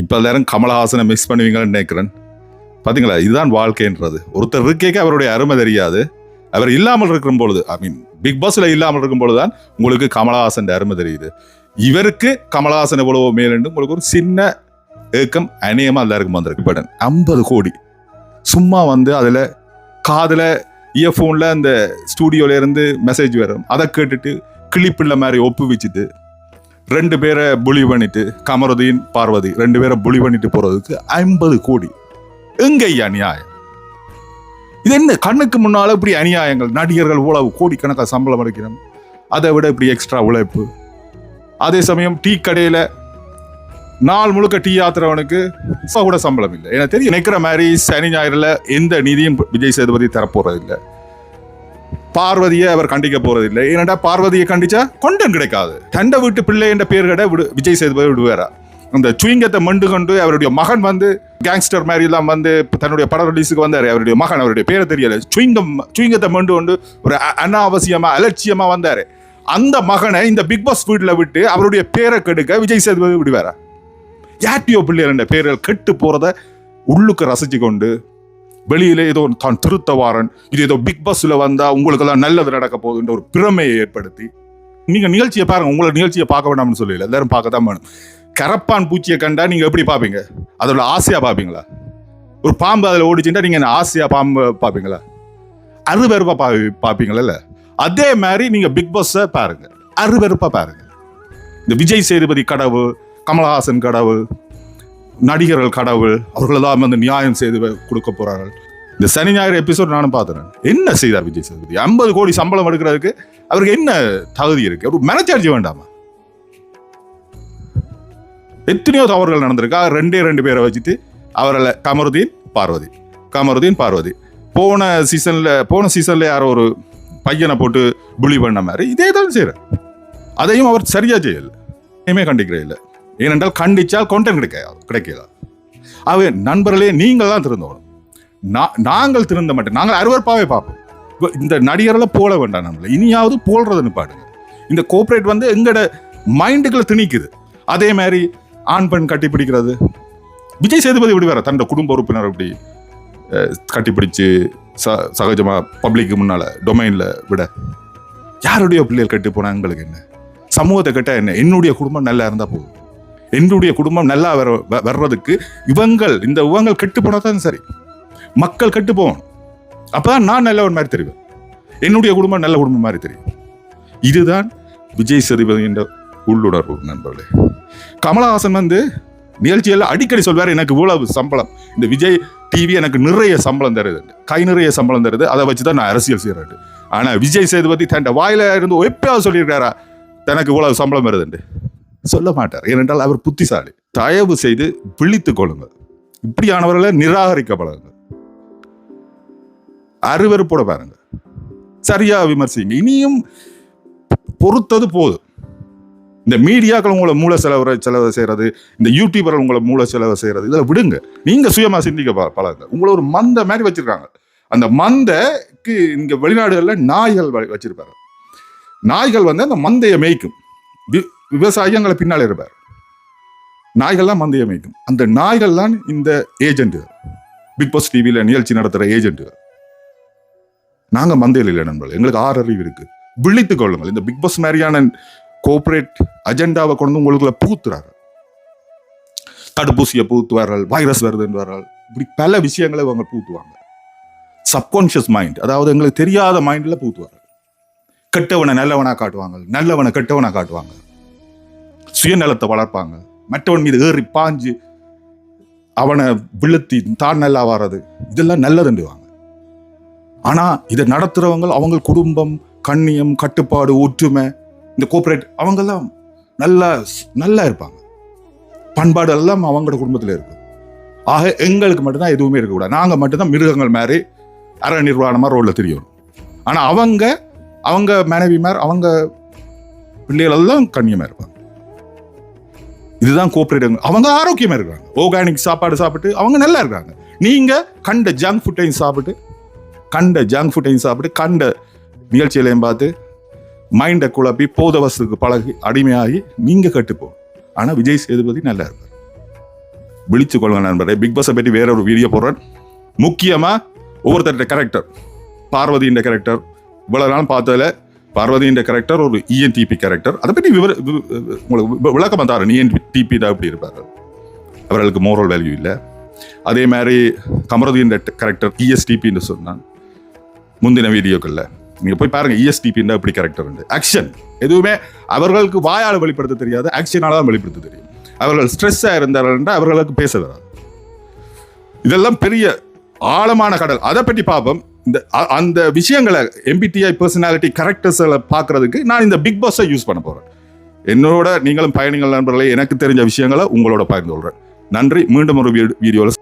இப்போ எல்லாரும் கமலஹாசனை மிஸ் பண்ணுவீங்கன்னு நினைக்கிறேன். பார்த்தீங்களா இதுதான் வாழ்க்கைன்றது. ஒருத்தர் இருக்கேக்க அவருடைய அருமை தெரியாது. அவர் இல்லாமல் இருக்கும் பொழுது ஐ மீன் பிக் பாஸில் இல்லாமல் இருக்கும் பொழுது தான் உங்களுக்கு கமலஹாசன் அருமை தெரியுது. இவருக்கு கமலஹாசன் எவ்வளவோ மேலண்டு உங்களுக்கு ஒரு சின்ன ஏக்கம் அநியமாக எல்லாருக்கும் வந்திருக்கு. பட் ஐம்பது கோடி. சும்மா வந்து அதில் காதில் இயர்ஃபோனில் அந்த ஸ்டூடியோல இருந்து மெசேஜ் வரும். அதை கேட்டுட்டு கிளிப்பிள்ள மாதிரி ஒப்பு வச்சுட்டு ரெண்டு பேரை புலி பண்ணிட்டு கமருதீன் பார்வதி ரெண்டு பேரை புலி பண்ணிட்டு போறதுக்கு ஐம்பது கோடி. எங்க ஐயா நியாயம்? இது என்ன கண்ணுக்கு முன்னால் இப்படி அநியாயங்கள்? நடிகர்கள் உழவு கோடிக்கணக்காக சம்பளம் அளிக்கிறோம் அதை விட இப்படி எக்ஸ்ட்ரா உழைப்பு. அதே சமயம் டீ கடையில் நாள் முழுக்க டீ ஆத்துறவனுக்கு கூட சம்பளம் இல்லை. எனக்கு தெரியும் நினைக்கிற மாதிரி சனி ஞாயிறுல எந்த நிதியும் விஜய் சேதுபதி தரப்போறது இல்லை பார்வதியை அவர் கண்டிக்க போறது இல்லை ஏன்னாடா பார்வதியை கண்டிச்சா கொண்டம் கிடைக்காது. தண்டை வீட்டு பிள்ளை என்ற பேர் கடை விடு விஜய் சேதுபதி விடுவாரா? அந்த சுயங்கத்தை மண்டு கொண்டு அவருடைய மகன் வந்து கேங்ஸ்டர் மாதிரி எல்லாம் வந்து தன்னுடைய பட ரிலீஸுக்கு வந்தார். அவருடைய மகன் அவருடைய பேரை தெரியல. சுயங்கம் சுயங்கத்தை மண்டு கொண்டு ஒரு அனாவசியமாக அனாவசியமா அலட்சியமா அந்த மகனை இந்த பிக் பாஸ் வீட்டில் விட்டு அவருடைய பேரை கெடுக்க விஜய் சேதுபதி விடுவாரா? யாட்டியோ பிள்ளையர் என்ற பேர்கள் கெட்டு போறத உள்ளுக்கு ரசிச்சு கொண்டு வெளியிலே ஏதோ தான் திருத்தவாரன் இது ஏதோ பிக் பாஸ்ல வந்தா உங்களுக்கெல்லாம் நல்லது நடக்க போகுதுன்ற ஒரு பிரமையை ஏற்படுத்தி நீங்க நிகழ்ச்சியை பாருங்க உங்களை நிகழ்ச்சியை பார்க்க வேண்டாம்னு சொல்லல எல்லாரும் பார்க்க தான் வேணும். கரப்பான் பூச்சியை கண்டா நீங்க எப்படி பார்ப்பீங்க? அதோட ஆசையா பார்ப்பீங்களா? ஒரு பாம்பு அதில் ஓடிச்சுட்டா நீங்க என்ன ஆசையா பாம்பு பார்ப்பீங்களா? அருவருப்பா பா பார்ப்பீங்களா அதே மாதிரி நீங்க பிக் பாஸை பாருங்க அருவருப்பா பாருங்க. இந்த விஜய் சேதுபதி கடவுள் கமலஹாசன் கடவுள் நடிகர்கள் கடவுள் அவர்களெல்லாம் வந்து நியாயம் செய்து கொடுக்க போறார்கள். இந்த சனி ஞாயிறு எபிசோட் நானும் பார்த்தேன் என்ன செய்தார் விஜய் சேதுபதி? ஐம்பது கோடி சம்பளம் எடுக்கிறதுக்கு அவருக்கு என்ன தகுதி இருக்கு? ஒரு மனச்சார்ஜ் வேண்டாமா? எத்தனையோ தவறுகள் நடந்திருக்கா. ரெண்டே ரெண்டு பேரை வச்சுட்டு அவர்களை கமருதீன் பார்வதி. கமருதீன் பார்வதி. போன சீசன்ல போன சீசன்ல யாரோ ஒரு பையனை போட்டு புலி பண்ண மாதிரி இதே தான் செய்யற அதையும் அவர் சரியா செய்யல. இனிமே கண்டிக்கிறே இல்லை. ஏனென்றால் கண்டிச்சால் கொண்டேன் கிடைக்காது கிடைக்காது ஆகவே நண்பர்களே நீங்கள் தான் திருந்தணும். நான் நாங்கள் திருந்த மாட்டோம். நாங்கள் அருவறுப்பாகவே பார்ப்போம். இந்த நடிகரில் போல வேண்டாம் நம்மள. இனியாவது போல்றதை நிப்பாடுங்க இந்த கோஆப்ரேட் வந்து எங்களோட மைண்டுக்குள்ள திணிக்குது. அதே மாதிரி ஆண் பெண் கட்டி பிடிக்கிறது. விஜய் சேதுபதி இப்படி வேற தன்னோட குடும்ப உறுப்பினர் இப்படி கட்டிப்பிடிச்சு ச சகஜமாக பப்ளிக்கு முன்னால் டொமைனில் விட? யாருடைய பிள்ளைகள் கட்டி போனா எங்களுக்கு என்ன? சமூகத்தை கிட்ட என்ன? என்னுடைய குடும்பம் நல்லா இருந்தால் போதும். என்னுடைய குடும்பம் நல்லா வர வ- வர்றதுக்கு இவங்கள் இந்த இவங்கள் கெட்டு தான் சரி. மக்கள் கெட்டு போகணும் அப்பதான் நான் நல்லவன் மாதிரி தெரிவேன். என்னுடைய குடும்பம் நல்ல குடும்பம் மாதிரி தெரியும். இதுதான் விஜய் சேதுபதியின் உள்ளுணர்வு நண்பர்களே. கமலஹாசன் வந்து நிகழ்ச்சியெல்லாம் அடிக்கடி சொல்வார் எனக்கு இவ்வளவு சம்பளம். இந்த விஜய் டிவி எனக்கு நிறைய சம்பளம் தருது. கை நிறைய சம்பளம் தருது. அதை வச்சு தான் நான் அரசியல் செய்யறேன் ஆனால் விஜய் சேதுபதி தன் வாயில இருந்து எப்பயாவது சொல்லியிருக்காரா தனக்கு இவ்வளவு சம்பளம் வருதுண்டு சொல்ல மாட்டார் ஏனென்றால் அவர் புத்திசாலி. தயவு செய்து விழித்துக் கொள்ளுங்கள். இப்படியானவர்களை நிராகரிக்க பழகுங்க அருவருப்போட பாருங்க சரியா விமர்சிங்க. இனியும் பொறுத்தது போதும். இந்த மீடியாக்கள் உங்களை மூல செலவு செலவு செய்யறது இந்த யூடியூபர்கள் உங்களை மூல செலவு செய்யறது இதில் விடுங்க. நீங்க சுயமா சிந்திக்க பழகுங்க. உங்களை ஒரு மந்த மாதிரி வச்சிருக்காங்க. அந்த மந்தைக்கு இங்க வெளிநாடுகளில் நாய்கள் வ- வச்சிருப்பாரு நாய்கள் வந்து அந்த மந்தையை மேய்க்கும். விவசாயி எங்களை பின்னால் இருப்பார். நாய்கள்லாம் மந்தையை அமைக்கும். அந்த நாய்கள் தான் இந்த ஏஜென்ட்டுகள் பிக் பாஸ் டிவியில் நிகழ்ச்சி நடத்துகிற ஏஜென்ட்டுகள் நாங்கள் மந்தையில் இல்லை நண்பர்கள். எங்களுக்கு ஆறு அறிவு இருக்குது விழித்துக் கொள்ளுங்கள். இந்த பிக் பாஸ் மாதிரியான கோஆப்ரேட் அஜெண்டாவை கொண்டு வந்து உங்களுக்குள்ள புகுத்துறாரு. தடுப்பூசியை புகுத்துவார்கள் வைரஸ் வருதுன்றார்கள் இப்படி பல விஷயங்களை அவங்க புகுத்துவாங்க. சப்கான்ஷியஸ் மைண்ட் அதாவது எங்களுக்கு தெரியாத மைண்டில் புகுத்துவார்கள். கெட்டவனை நல்லவனாக காட்டுவாங்க. நல்லவனை கெட்டவனாக காட்டுவாங்க. சுயநலத்தை வளர்ப்பாங்க. மற்றவன் மீது ஏறி பாஞ்சு அவனை விழுத்தி தான் நல்லா வர்றது இதெல்லாம் நல்லதுண்டுவாங்க ஆனால் இதை நடத்துகிறவங்க அவங்க குடும்பம் கண்ணியம் கட்டுப்பாடு ஒற்றுமை இந்த கோஆப்ரேட் அவங்கெல்லாம் நல்லா நல்லா இருப்பாங்க. பண்பாடு எல்லாம் அவங்களோட குடும்பத்தில் இருக்கும் ஆக எங்களுக்கு மட்டும்தான் எதுவுமே இருக்கக்கூடாது. நாங்கள் மட்டும்தான் மிருகங்கள் மாதிரி அற நிர்வாணமாக ரோட்ல தெரியணும் ஆனால் அவங்க அவங்க மனைவிமார் அவங்க பிள்ளைகளெல்லாம் கண்ணியமாக இருப்பாங்க. இதுதான் கோஆபரேட் அவங்க ஆரோக்கியமா இருக்காங்க. ஆர்கானிக் சாப்பாடு சாப்பிட்டு அவங்க நல்லா இருக்காங்க. நீங்க கண்ட ஜங்க் ஃபுட்டையும் சாப்பிட்டு கண்ட ஜங்க் ஃபுட்டையும் சாப்பிட்டு கண்ட நிகழ்ச்சிகளையும் பார்த்து மைண்டை குழப்பி போத வசத்துக்கு பழகி அடிமையாகி நீங்க கட்டுப்போம் ஆனா விஜய் சேதுபதி நல்லா இருப்பார் விழிச்சு கொள்ளுங்க நண்பரே பிக் பாஸை பற்றி வேற ஒரு வீடியோ போடுறேன். முக்கியமாக ஒவ்வொருத்தர்கிட்ட கேரக்டர் பார்வதியின் கேரக்டர் இவ்வளவு நாள் பார்த்ததுல பார்வதின்ற கேரக்டர் ஒரு இஎன்டிபி கேரக்டர் அதை பற்றி விவர உங்களுக்கு வி- விளக்கம் தாரு இஎன்டிபி தான் இப்படி இருப்பார். அவர்களுக்கு மோரல் வேல்யூ இல்லை. அதே மாதிரி கமரதின்ற கேரக்டர் இஎஸ்டிபின்னு சொன்னான். முந்தின வீடியோக்களில். நீங்கள் போய் பாருங்க இஎஸ்டிபின்னா இப்படி கேரக்டர் உண்டு. ஆக்ஷன் எதுவுமே அவர்களுக்கு வாயால் வெளிப்படுத்த தெரியாது. ஆக்ஷனால தான் வெளிப்படுத்த தெரியும். அவர்கள் ஸ்ட்ரெஸ்ஸாக இருந்தார்கள் அவர்களுக்கு பேச வராது. இதெல்லாம் பெரிய ஆழமான கடல். அதை பற்றி பார்ப்போம். இந்த அந்த விஷயங்களை எம்பிடிஐ பர்சனாலிட்டி கேரக்டர்ஸில் பார்க்கறதுக்கு நான் இந்த பிக் பாஸை யூஸ் பண்ண போகிறேன் என்னோட நீங்களும் பயணிகள் நண்பர்களே எனக்கு தெரிஞ்ச விஷயங்களை உங்களோட பகிர்ந்து கொள்கிறேன் நன்றி. மீண்டும் ஒரு வீடியோவில்